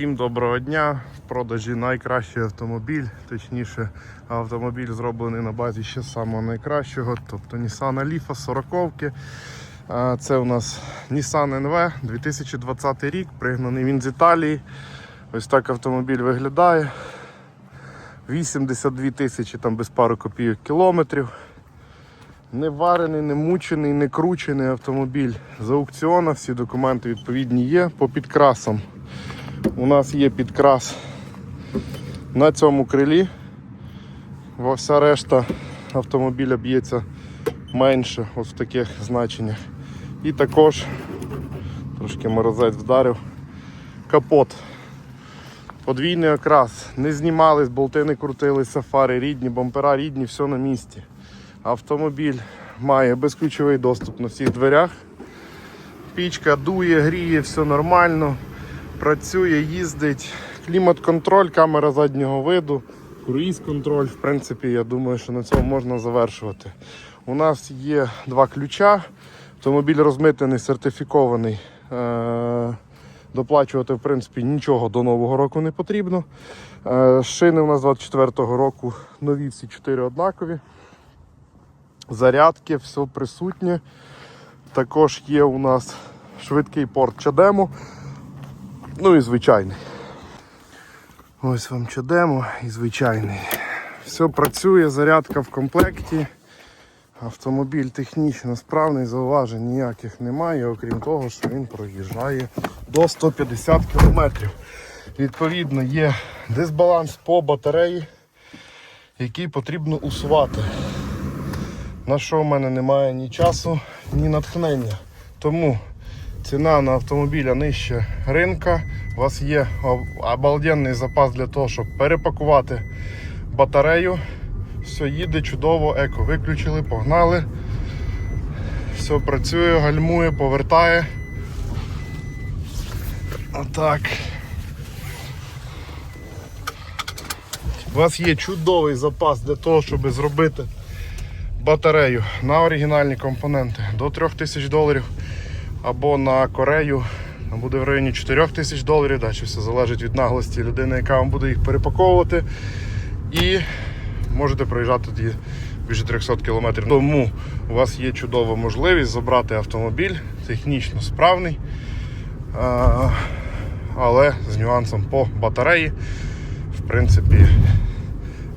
Всім доброго дня. В продажі найкращий автомобіль, точніше, автомобіль зроблений на базі ще самого найкращого, тобто Nissan Leaf 40 Це у нас Nissan NV 2020 рік, пригнаний він з Італії. Ось так автомобіль виглядає. 82 тисячі там без пару копійок кілометрів. Не варений, не мучений, не кручений автомобіль з аукціону. Всі документи відповідні є по підкрасам. У нас є підкрас на цьому крилі. Вся решта автомобіля б'ється менше ось в таких значеннях. І також трошки морозець вдарив. Капот. Подвійний окрас. Не знімались, болти не крутилися, фари рідні, бампера рідні, все на місці. Автомобіль має безключовий доступ на всіх дверях. Пічка дує, гріє, все нормально. Працює, їздить. Клімат-контроль, камера заднього виду, круїз-контроль. В принципі, я думаю, що на цьому можна завершувати. У нас є два ключа. Автомобіль розмитений, сертифікований. Е, Доплачувати, в принципі, нічого до Нового року не потрібно. Е, Шини у нас 24-го року нові всі чотири однакові. Зарядки, все присутнє. Також є у нас швидкий порт чадему. Ну і звичайний. Ось вам чадемо і звичайний. Все працює, зарядка в комплекті. Автомобіль технічно справний, зауважень ніяких немає, окрім того, що він проїжджає до 150 км. Відповідно, є дисбаланс по батареї, який потрібно усувати. На що в мене немає ні часу, ні натхнення. Тому ціна на автомобіля нижче ринка. У вас є обалденний запас для того, щоб перепакувати батарею. Все їде чудово, еко виключили, погнали. Все працює, гальмує, повертає. Отак. У вас є чудовий запас для того, щоб зробити батарею на оригінальні компоненти до 3000 доларів або на Корею буде в районі 4000 доларів. Далі все залежить від наглості людини, яка вам буде їх перепаковувати. І можете проїжджати тоді більше 300 км. Тому у вас є чудова можливість забрати автомобіль, технічно справний, але з нюансом по батареї. В принципі,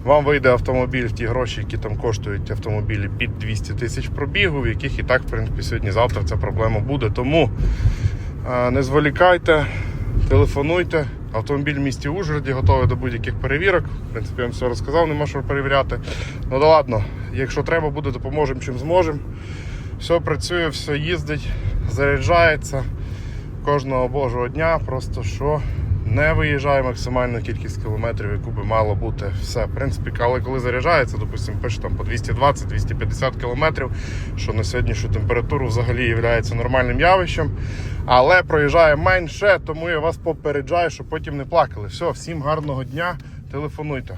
вам вийде автомобіль в ті гроші, які там коштують автомобілі під 200 тисяч пробігу, в яких і так, в принципі, сьогодні-завтра ця проблема буде. Тому е, не зволікайте, телефонуйте. Автомобіль в місті Ужгороді готовий до будь-яких перевірок. В принципі, я вам все розказав, нема що перевіряти. Ну да ладно, якщо треба буде, допоможемо чим зможемо. Все працює, все їздить, заряджається кожного божого дня. Просто що не виїжджає максимальну кількість кілометрів, яку би мало бути. Все, в принципі, але коли заряджається, допустимо, пише там по 220-250 кілометрів, що на сьогоднішню температуру взагалі є нормальним явищем. Але проїжджає менше, тому я вас попереджаю, щоб потім не плакали. Все, всім гарного дня, телефонуйте.